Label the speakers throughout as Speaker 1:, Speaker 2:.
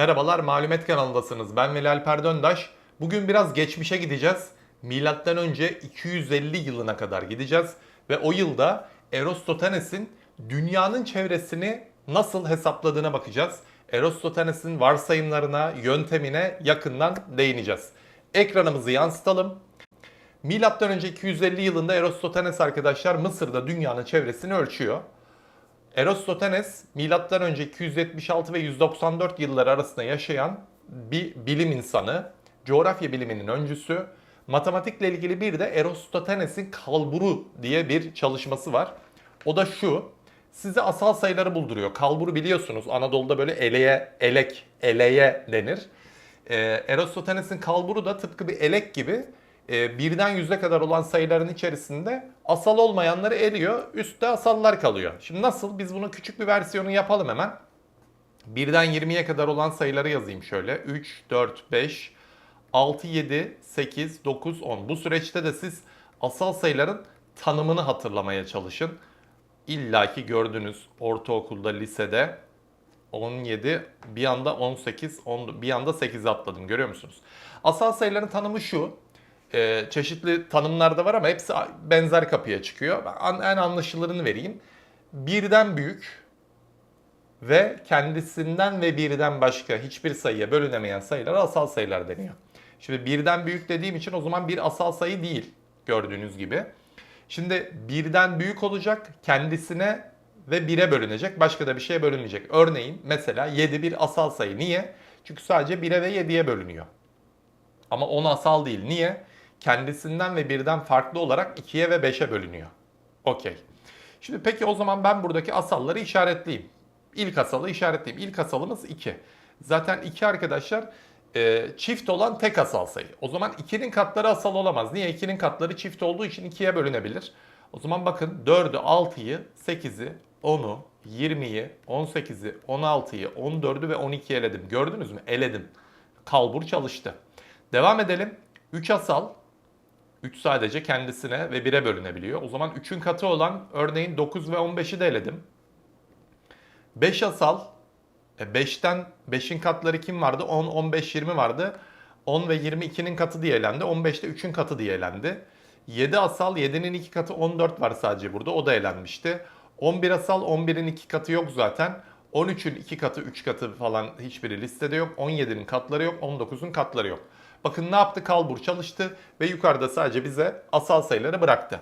Speaker 1: Merhabalar, Malumet kanalındasınız. Ben Veli Alper. Bugün biraz geçmişe gideceğiz. Milattan önce 250 yılına kadar gideceğiz. Ve o yılda Eratosthenes'in dünyanın çevresini nasıl hesapladığına bakacağız. Eratosthenes'in varsayımlarına, yöntemine yakından değineceğiz. Ekranımızı yansıtalım. Milattan önce 250 yılında Eratosthenes arkadaşlar Mısır'da dünyanın çevresini ölçüyor. Eratosthenes milattan önce 276 ve 194 yılları arasında yaşayan bir bilim insanı, coğrafya biliminin öncüsü. Matematikle ilgili bir de Eratosthenes'in kalburu diye bir çalışması var. O da şu. Size asal sayıları bulduruyor. Kalburu biliyorsunuz Anadolu'da böyle eleye, elek, eleye denir. Ee, Eratosthenes'in kalburu da tıpkı bir elek gibi e, birden yüze kadar olan sayıların içerisinde asal olmayanları eliyor. Üstte asallar kalıyor. Şimdi nasıl? Biz bunun küçük bir versiyonu yapalım hemen. Birden 20'ye kadar olan sayıları yazayım şöyle. 3, 4, 5, 6, 7, 8, 9, 10. Bu süreçte de siz asal sayıların tanımını hatırlamaya çalışın. İlla ki gördünüz ortaokulda, lisede 17, bir anda 18, 10, bir anda 8'e atladım görüyor musunuz? Asal sayıların tanımı şu. Ee, çeşitli tanımlar da var ama hepsi benzer kapıya çıkıyor. Ben en anlaşılırını vereyim. Birden büyük ve kendisinden ve birden başka hiçbir sayıya bölünemeyen sayılara asal sayılar deniyor. Şimdi birden büyük dediğim için o zaman bir asal sayı değil gördüğünüz gibi. Şimdi birden büyük olacak, kendisine ve 1'e bölünecek. Başka da bir şeye bölünmeyecek. Örneğin mesela 7 bir asal sayı. Niye? Çünkü sadece 1'e ve 7'ye bölünüyor. Ama 10 asal değil. Niye? Kendisinden ve birden farklı olarak 2'ye ve 5'e bölünüyor. Okey. Şimdi peki o zaman ben buradaki asalları işaretleyeyim. İlk asalı işaretleyeyim. İlk asalımız 2. Zaten 2 arkadaşlar e, çift olan tek asal sayı. O zaman 2'nin katları asal olamaz. Niye? 2'nin katları çift olduğu için 2'ye bölünebilir. O zaman bakın 4'ü, 6'yı, 8'i, 10'u, 20'yi, 18'i, 16'yı, 14'ü ve 12'yi eledim. Gördünüz mü? Eledim. Kalbur çalıştı. Devam edelim. 3 asal. 3 sadece kendisine ve 1'e bölünebiliyor. O zaman 3'ün katı olan örneğin 9 ve 15'i de eledim. 5 asal. E 5'ten 5'in katları kim vardı? 10, 15, 20 vardı. 10 ve 22'nin katı diye elendi. 15 de 3'ün katı diye elendi. 7 asal 7'nin 2 katı 14 var sadece burada. O da elenmişti. 11 asal 11'in 2 katı yok zaten. 13'ün 2 katı 3 katı falan hiçbiri listede yok. 17'nin katları yok. 19'un katları yok. Bakın ne yaptı? Kalbur çalıştı ve yukarıda sadece bize asal sayıları bıraktı.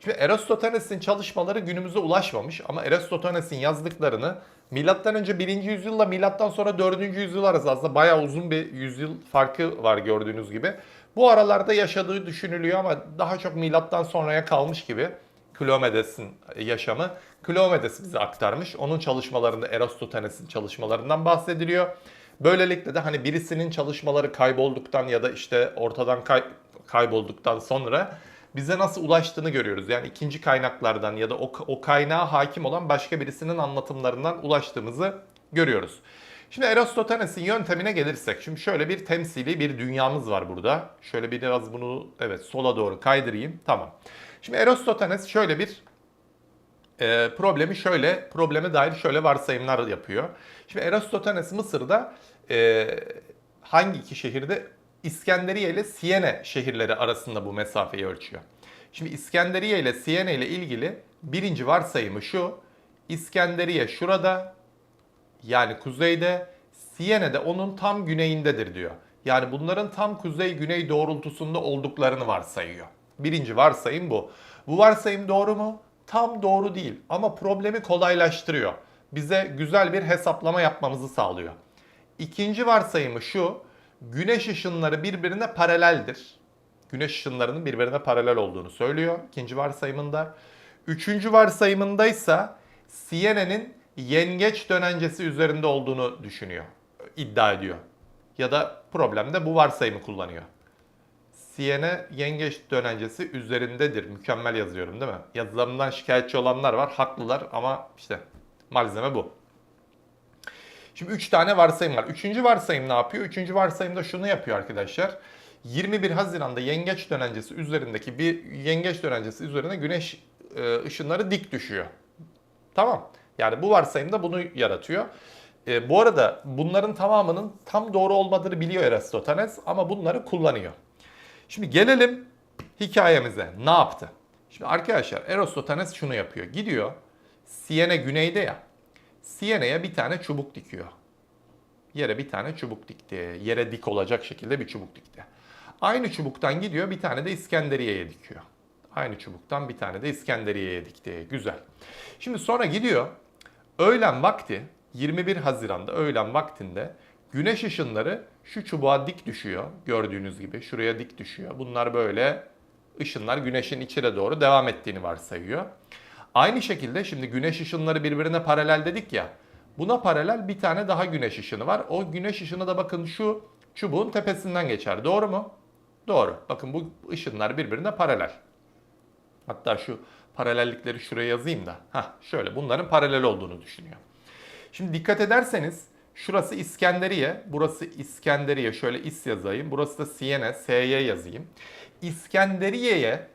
Speaker 1: Şimdi Eratosthenes'in çalışmaları günümüze ulaşmamış ama Eratosthenes'in yazdıklarını milattan önce 1. yüzyılla milattan sonra 4. yüzyıl arası aslında bayağı uzun bir yüzyıl farkı var gördüğünüz gibi. Bu aralarda yaşadığı düşünülüyor ama daha çok milattan sonraya kalmış gibi. Kleomedes'in yaşamı. Kleomedes bize aktarmış. Onun çalışmalarında Eratosthenes'in çalışmalarından bahsediliyor. Böylelikle de hani birisinin çalışmaları kaybolduktan ya da işte ortadan kay- kaybolduktan sonra bize nasıl ulaştığını görüyoruz. Yani ikinci kaynaklardan ya da o, o kaynağa hakim olan başka birisinin anlatımlarından ulaştığımızı görüyoruz. Şimdi Eratosthenes'in yöntemine gelirsek, şimdi şöyle bir temsili bir dünyamız var burada. Şöyle biraz bunu evet sola doğru kaydırayım. Tamam. Şimdi Eratosthenes şöyle bir e, problemi şöyle, probleme dair şöyle varsayımlar yapıyor. Şimdi Eratosthenes Mısır'da e, hangi iki şehirde? İskenderiye ile Siyene şehirleri arasında bu mesafeyi ölçüyor. Şimdi İskenderiye ile Siyene ile ilgili birinci varsayımı şu. İskenderiye şurada yani kuzeyde, Siyene de onun tam güneyindedir diyor. Yani bunların tam kuzey-güney doğrultusunda olduklarını varsayıyor. Birinci varsayım bu. Bu varsayım doğru mu? Tam doğru değil ama problemi kolaylaştırıyor. Bize güzel bir hesaplama yapmamızı sağlıyor. İkinci varsayımı şu. Güneş ışınları birbirine paraleldir. Güneş ışınlarının birbirine paralel olduğunu söylüyor ikinci varsayımında. Üçüncü varsayımındaysa Siyene'nin yengeç dönencesi üzerinde olduğunu düşünüyor, iddia ediyor. Ya da problemde bu varsayımı kullanıyor. Siyene yengeç dönencesi üzerindedir. Mükemmel yazıyorum değil mi? Yazılarımdan şikayetçi olanlar var. Haklılar ama işte malzeme bu. Şimdi 3 tane varsayım var. Üçüncü varsayım ne yapıyor? Üçüncü varsayımda şunu yapıyor arkadaşlar. 21 Haziran'da yengeç dönencesi üzerindeki bir yengeç dönencesi üzerine güneş e, ışınları dik düşüyor. Tamam. Yani bu varsayımda bunu yaratıyor. E, bu arada bunların tamamının tam doğru olmadığını biliyor Eratosthenes ama bunları kullanıyor. Şimdi gelelim hikayemize. Ne yaptı? Şimdi arkadaşlar Eratosthenes şunu yapıyor. Gidiyor Siene güneyde ya. Siene'ye bir tane çubuk dikiyor. Yere bir tane çubuk dikti. Yere dik olacak şekilde bir çubuk dikti. Aynı çubuktan gidiyor bir tane de İskenderiye'ye dikiyor. Aynı çubuktan bir tane de İskenderiye'ye dikti. Güzel. Şimdi sonra gidiyor öğlen vakti 21 Haziran'da öğlen vaktinde güneş ışınları şu çubuğa dik düşüyor. Gördüğünüz gibi şuraya dik düşüyor. Bunlar böyle ışınlar güneşin içine doğru devam ettiğini varsayıyor. Aynı şekilde şimdi güneş ışınları birbirine paralel dedik ya. Buna paralel bir tane daha güneş ışını var. O güneş ışını da bakın şu çubuğun tepesinden geçer. Doğru mu? Doğru. Bakın bu ışınlar birbirine paralel. Hatta şu paralellikleri şuraya yazayım da. Hah şöyle bunların paralel olduğunu düşünüyor. Şimdi dikkat ederseniz şurası İskenderiye, burası İskenderiye. Şöyle is yazayım. Burası da Siene, SY yazayım. İskenderiye'ye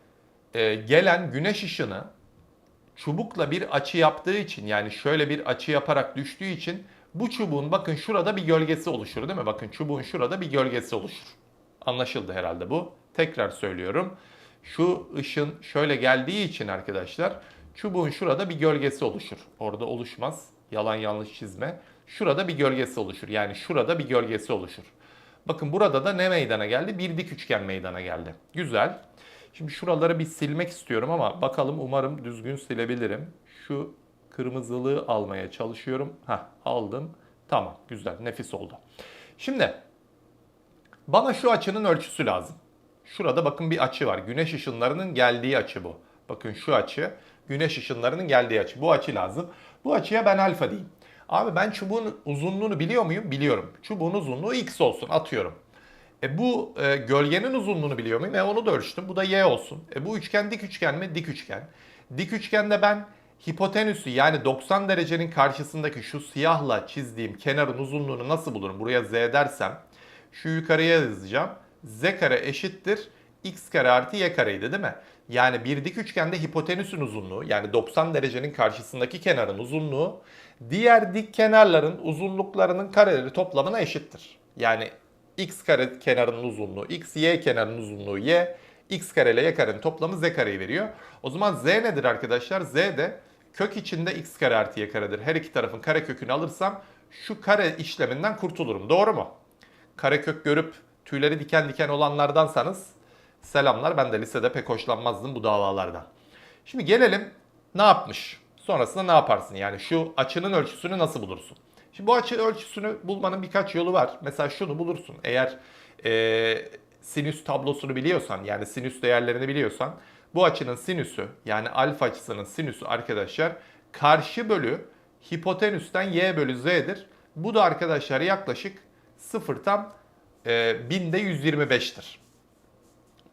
Speaker 1: e, gelen güneş ışını çubukla bir açı yaptığı için yani şöyle bir açı yaparak düştüğü için bu çubuğun bakın şurada bir gölgesi oluşur değil mi? Bakın çubuğun şurada bir gölgesi oluşur. Anlaşıldı herhalde bu. Tekrar söylüyorum. Şu ışın şöyle geldiği için arkadaşlar çubuğun şurada bir gölgesi oluşur. Orada oluşmaz. Yalan yanlış çizme. Şurada bir gölgesi oluşur. Yani şurada bir gölgesi oluşur. Bakın burada da ne meydana geldi? Bir dik üçgen meydana geldi. Güzel. Şimdi şuraları bir silmek istiyorum ama bakalım umarım düzgün silebilirim. Şu kırmızılığı almaya çalışıyorum. Hah aldım. Tamam güzel nefis oldu. Şimdi bana şu açının ölçüsü lazım. Şurada bakın bir açı var. Güneş ışınlarının geldiği açı bu. Bakın şu açı güneş ışınlarının geldiği açı. Bu açı lazım. Bu açıya ben alfa diyeyim. Abi ben çubuğun uzunluğunu biliyor muyum? Biliyorum. Çubuğun uzunluğu x olsun atıyorum. E bu e, gölgenin uzunluğunu biliyor muyum? E onu da ölçtüm. Bu da y olsun. E bu üçgen dik üçgen mi? Dik üçgen. Dik üçgende ben hipotenüsü yani 90 derecenin karşısındaki şu siyahla çizdiğim kenarın uzunluğunu nasıl bulurum? Buraya z dersem şu yukarıya yazacağım. z kare eşittir x kare artı y kareydi değil mi? Yani bir dik üçgende hipotenüsün uzunluğu yani 90 derecenin karşısındaki kenarın uzunluğu diğer dik kenarların uzunluklarının kareleri toplamına eşittir. Yani x kare kenarının uzunluğu x, y kenarının uzunluğu y, x kare ile y karenin toplamı z kareyi veriyor. O zaman z nedir arkadaşlar? z de kök içinde x kare artı y karedir. Her iki tarafın kare kökünü alırsam şu kare işleminden kurtulurum. Doğru mu? Karekök görüp tüyleri diken diken olanlardansanız selamlar. Ben de lisede pek hoşlanmazdım bu davalardan. Şimdi gelelim ne yapmış? Sonrasında ne yaparsın? Yani şu açının ölçüsünü nasıl bulursun? Şimdi bu açı ölçüsünü bulmanın birkaç yolu var. Mesela şunu bulursun. Eğer e, sinüs tablosunu biliyorsan yani sinüs değerlerini biliyorsan bu açının sinüsü yani alfa açısının sinüsü arkadaşlar karşı bölü hipotenüsten y bölü z'dir. Bu da arkadaşlar yaklaşık 0 tam e, binde 125'tir.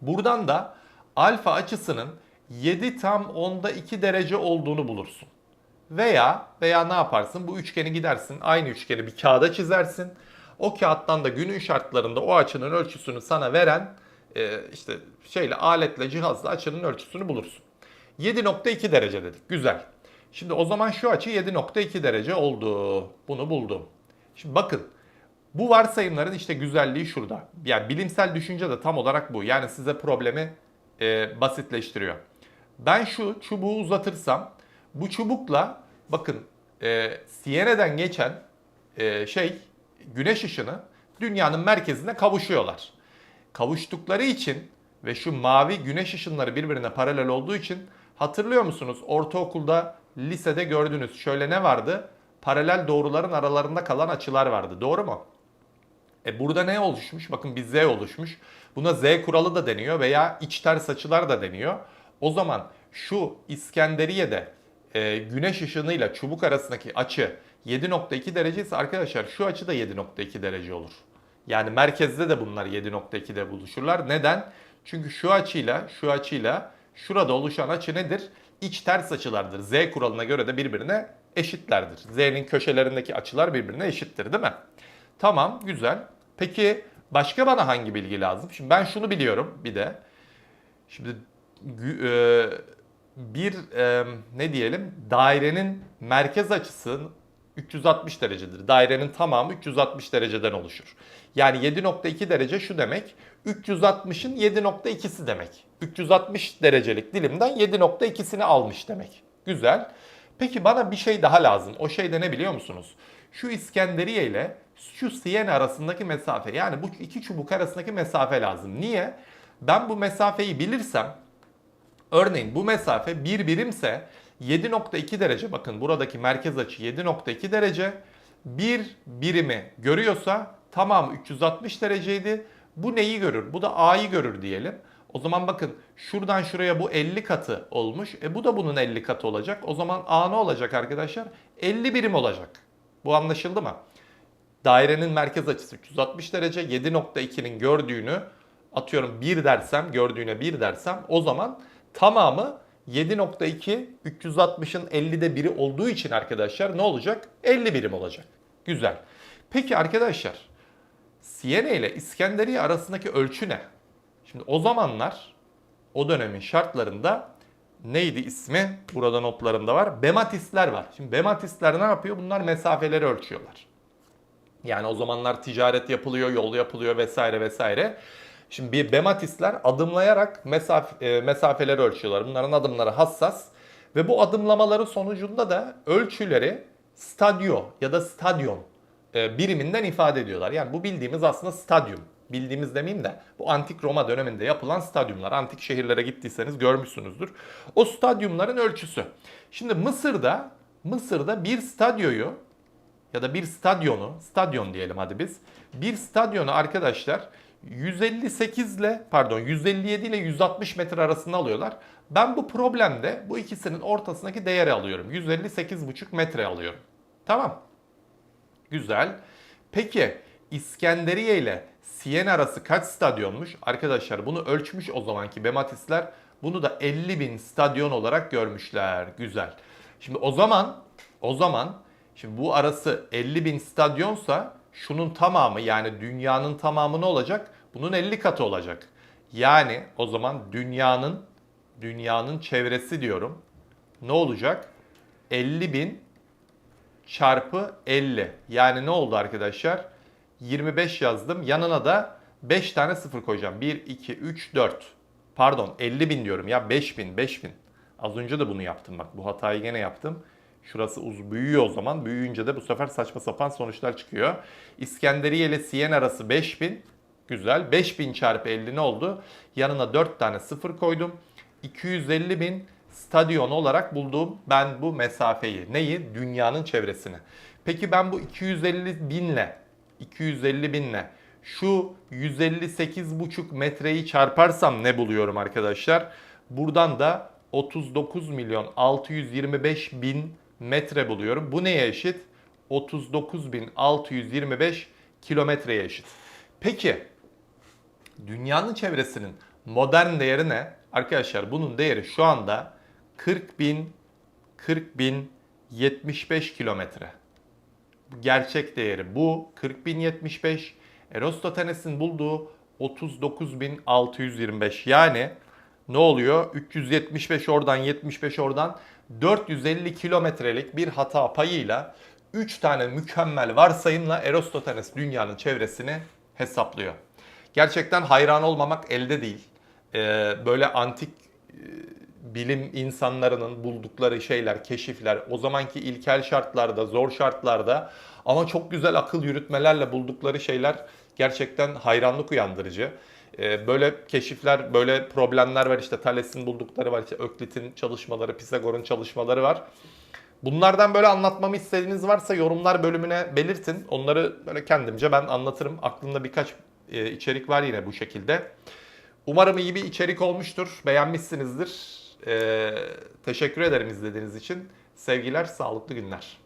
Speaker 1: Buradan da alfa açısının 7 tam onda 2 derece olduğunu bulursun. Veya veya ne yaparsın? Bu üçgeni gidersin. Aynı üçgeni bir kağıda çizersin. O kağıttan da günün şartlarında o açının ölçüsünü sana veren e, işte şeyle aletle cihazla açının ölçüsünü bulursun. 7.2 derece dedik. Güzel. Şimdi o zaman şu açı 7.2 derece oldu. Bunu buldum. Şimdi bakın bu varsayımların işte güzelliği şurada. Yani bilimsel düşünce de tam olarak bu. Yani size problemi e, basitleştiriyor. Ben şu çubuğu uzatırsam bu çubukla bakın e, Siene'den geçen e, şey güneş ışını dünyanın merkezine kavuşuyorlar. Kavuştukları için ve şu mavi güneş ışınları birbirine paralel olduğu için hatırlıyor musunuz? Ortaokulda, lisede gördünüz. Şöyle ne vardı? Paralel doğruların aralarında kalan açılar vardı. Doğru mu? E burada ne oluşmuş? Bakın bir Z oluşmuş. Buna Z kuralı da deniyor veya iç ters açılar da deniyor. O zaman şu İskenderiye'de e, güneş ışınıyla çubuk arasındaki açı 7.2 derece ise arkadaşlar şu açı da 7.2 derece olur. Yani merkezde de bunlar 7.2'de buluşurlar. Neden? Çünkü şu açıyla şu açıyla şurada oluşan açı nedir? İç ters açılardır. Z kuralına göre de birbirine eşitlerdir. Z'nin köşelerindeki açılar birbirine eşittir değil mi? Tamam güzel. Peki başka bana hangi bilgi lazım? Şimdi ben şunu biliyorum bir de. Şimdi e, bir e, ne diyelim dairenin merkez açısı 360 derecedir. Dairenin tamamı 360 dereceden oluşur. Yani 7.2 derece şu demek. 360'ın 7.2'si demek. 360 derecelik dilimden 7.2'sini almış demek. Güzel. Peki bana bir şey daha lazım. O şey de ne biliyor musunuz? Şu İskenderiye ile şu Siena arasındaki mesafe. Yani bu iki çubuk arasındaki mesafe lazım. Niye? Ben bu mesafeyi bilirsem Örneğin bu mesafe bir birimse 7.2 derece bakın buradaki merkez açı 7.2 derece. Bir birimi görüyorsa tamamı 360 dereceydi. Bu neyi görür? Bu da A'yı görür diyelim. O zaman bakın şuradan şuraya bu 50 katı olmuş. E bu da bunun 50 katı olacak. O zaman A ne olacak arkadaşlar? 50 birim olacak. Bu anlaşıldı mı? Dairenin merkez açısı 360 derece 7.2'nin gördüğünü atıyorum 1 dersem gördüğüne 1 dersem o zaman tamamı 7.2 360'ın 50'de biri olduğu için arkadaşlar ne olacak? 50 birim olacak. Güzel. Peki arkadaşlar Siena ile İskenderiye arasındaki ölçü ne? Şimdi o zamanlar o dönemin şartlarında neydi ismi? Burada notlarımda var. Bematistler var. Şimdi bematistler ne yapıyor? Bunlar mesafeleri ölçüyorlar. Yani o zamanlar ticaret yapılıyor, yol yapılıyor vesaire vesaire. Şimdi bir bematistler adımlayarak mesaf e, mesafeleri ölçüyorlar. Bunların adımları hassas ve bu adımlamaları sonucunda da ölçüleri stadio ya da stadyon e, biriminden ifade ediyorlar. Yani bu bildiğimiz aslında stadyum. Bildiğimiz demeyeyim de bu antik Roma döneminde yapılan stadyumlar. Antik şehirlere gittiyseniz görmüşsünüzdür. O stadyumların ölçüsü. Şimdi Mısır'da Mısır'da bir stadyoyu ya da bir stadyonu, stadyon diyelim hadi biz. Bir stadyonu arkadaşlar 158 ile pardon 157 ile 160 metre arasında alıyorlar. Ben bu problemde bu ikisinin ortasındaki değeri alıyorum. 158,5 metre alıyorum. Tamam. Güzel. Peki İskenderiye ile Siena arası kaç stadyonmuş? Arkadaşlar bunu ölçmüş o zamanki Bematistler. Bunu da 50 bin stadyon olarak görmüşler. Güzel. Şimdi o zaman o zaman şimdi bu arası 50 bin stadyonsa şunun tamamı yani dünyanın tamamı ne olacak? Bunun 50 katı olacak. Yani o zaman dünyanın dünyanın çevresi diyorum. Ne olacak? 50 bin çarpı 50. Yani ne oldu arkadaşlar? 25 yazdım. Yanına da 5 tane sıfır koyacağım. 1, 2, 3, 4. Pardon 50 bin diyorum ya 5 bin, 5 bin. Az önce de bunu yaptım bak. Bu hatayı gene yaptım. Şurası uz büyüyor o zaman. Büyüyünce de bu sefer saçma sapan sonuçlar çıkıyor. İskenderiye ile Siena arası 5000. Güzel. 5000 çarpı 50 ne oldu? Yanına 4 tane sıfır koydum. 250 bin stadyon olarak bulduğum ben bu mesafeyi. Neyi? Dünyanın çevresini. Peki ben bu 250 binle 250 binle şu 158,5 metreyi çarparsam ne buluyorum arkadaşlar? Buradan da 39 milyon 625 bin metre buluyorum. Bu neye eşit? 39.625 kilometreye eşit. Peki dünyanın çevresinin modern değeri ne? Arkadaşlar bunun değeri şu anda 40 bin 40 bin 75 kilometre. Gerçek değeri bu 40 bin 75. Erostotenes'in bulduğu 39.625. Yani ne oluyor? 375 oradan 75 oradan 450 kilometrelik bir hata payıyla 3 tane mükemmel varsayımla Erostotenes dünyanın çevresini hesaplıyor. Gerçekten hayran olmamak elde değil. Ee, böyle antik e, bilim insanlarının buldukları şeyler, keşifler, o zamanki ilkel şartlarda, zor şartlarda ama çok güzel akıl yürütmelerle buldukları şeyler gerçekten hayranlık uyandırıcı. Ee, Böyle keşifler, böyle problemler var. İşte Thales'in buldukları var, işte Öklit'in çalışmaları, Pisagor'un çalışmaları var. Bunlardan böyle anlatmamı istediğiniz varsa yorumlar bölümüne belirtin. Onları böyle kendimce ben anlatırım. Aklımda birkaç e, içerik var yine bu şekilde. Umarım iyi bir içerik olmuştur. Beğenmişsinizdir. Ee, teşekkür ederim izlediğiniz için. Sevgiler, sağlıklı günler.